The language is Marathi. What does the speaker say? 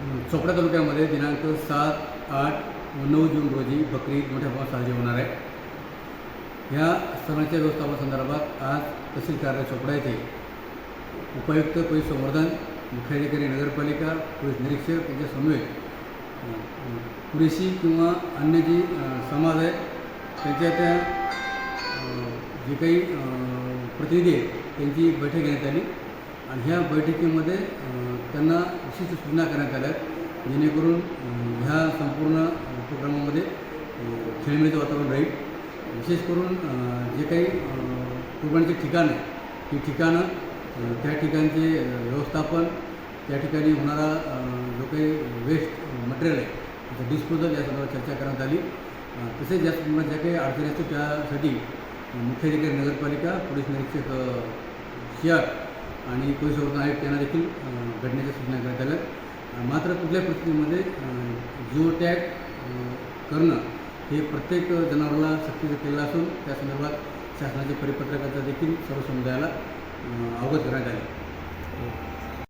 चोपडा तालुक्यामध्ये दिनांक सात आठ व नऊ जून रोजी बकरी ईद मोठ्या प्रमाणात साजरी होणार आहे. ह्या सणाच्या व्यवस्थापनासंदर्भात आज तहसील कार्यालय चोपडा येथे उपायुक्त पोलीस संवर्धन मुख्याधिकारी नगरपालिका पोलीस निरीक्षक यांच्या समवेत पुरेशी किंवा अन्य जी समाज आहे त्यांच्या त्या जे काही प्रतिनिधी आहेत त्यांची एक बैठक घेण्यात आली. आणि ह्या बैठकीमध्ये त्यांना विशिष्ट सूचना करण्यात आल्या आहेत जेणेकरून ह्या संपूर्ण उपक्रमामध्ये खेळमेळीचं वातावरण राहील. विशेष करून जे काही कुर्बानीचे ठिकाण आहे ती ठिकाणं त्या ठिकाणचे व्यवस्थापन त्या ठिकाणी होणारा जो काही वेस्ट मटेरियल आहे त्याचं डिस्पोजल या संदर्भात चर्चा करण्यात आली. तसेच या संदर्भात ज्या काही अडचणी असतील त्यासाठी मुख्याधिकारी नगरपालिका पोलीस निरीक्षक अ, शियार आणि पोलीस वर्ग आयुक्त त्यांना देखील घडण्याच्या सूचना करण्यात आल्या मात्र कुठल्या परिस्थितीमध्ये जिओ टॅग करणं हे प्रत्येक जनावराला सक्तीचं केलेलं असून त्या संदर्भात शासनाच्या परिपत्रकाचा देखील सर्व समुदायाला अवगत करण्यात आले.